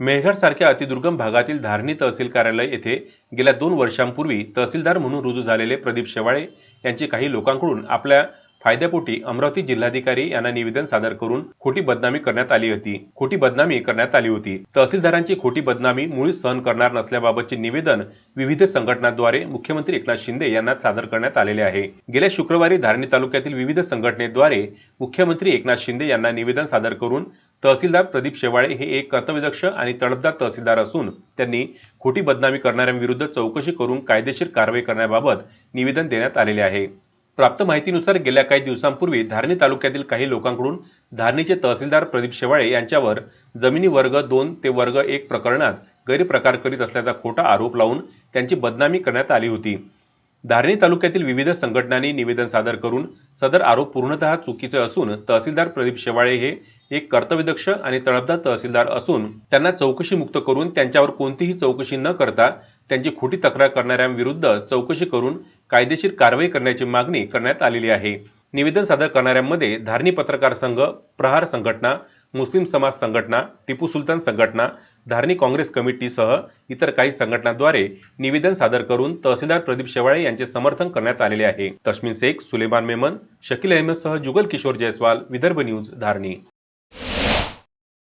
मेळघाटसारख्या अतिदुर्गम भागातील धारणी तहसील कार्यालय येथे गेल्या दोन वर्षांपूर्वी तहसीलदार म्हणून रुजू झालेले प्रदीप शेवाळे यांची काही लोकांकडून आपल्या फायद्यापोटी अमरावती जिल्हाधिकारी यांना निवेदन सादर करून खोटी बदनामी करण्यात आली होती. खोटी बदनामी करण्यात आली होती. तहसीलदारांची खोटी बदनामी मुळीच सहन करणार नसल्याबाबतचे निवेदन विविध संघटनांद्वारे मुख्यमंत्री एकनाथ शिंदे यांना सादर करण्यात आलेले आहे. गेल्या शुक्रवारी धारणी तालुक्यातील विविध संघटनेद्वारे मुख्यमंत्री एकनाथ शिंदे यांना निवेदन सादर करून तहसीलदार प्रदीप शेवाळे हे एक कर्तव्यदक्ष आणि तडफदार तहसीलदार असून त्यांनी खोटी बदनामी करणाऱ्यांविरुद्ध चौकशी करून कायदेशीर कारवाई करण्याबाबत निवेदन देण्यात आलेले आहे. प्राप्त माहितीनुसार गेल्या काही दिवसांपूर्वी धारणी तालुक्यातील काही लोकांकडून धारणीचे तहसीलदार प्रदीप शेवाळे यांच्यावर जमिनी वर्ग दोन ते वर्ग एक प्रकरणात गैरप्रकार करीत असल्याचा खोटा आरोप लावून त्यांची बदनामी करण्यात आली होती. धारणी तालुक्यातील विविध संघटनांनी निवेदन सादर करून सदर आरोप पूर्णतः चुकीचे असून तहसीलदार प्रदीप शेवाळे हे एक कर्तव्यदक्ष आणि तळपदार तहसीलदार असून त्यांना चौकशी मुक्त करून त्यांच्यावर कोणतीही चौकशी न करता त्यांची खोटी तक्रार करणाऱ्यांविरुद्ध चौकशी करून कायदेशीर कारवाई करण्याची मागणी करण्यात आलेली आहे. निवेदन सादर करणाऱ्यांमध्ये धारणी पत्रकार संघ प्रहार संघटना मुस्लिम समाज संघटना टिपू सुलतान संघटना धारणी काँग्रेस कमिटीसह इतर काही संघटनांद्वारे निवेदन सादर करून तहसीलदार प्रदीप शेवाळे यांचे समर्थन करण्यात आलेले आहे. तस्मिन शेख सुलेमान मेमन शकील अहमदसह जुगल किशोर जयस्वाल विदर्भ न्यूज धारणी.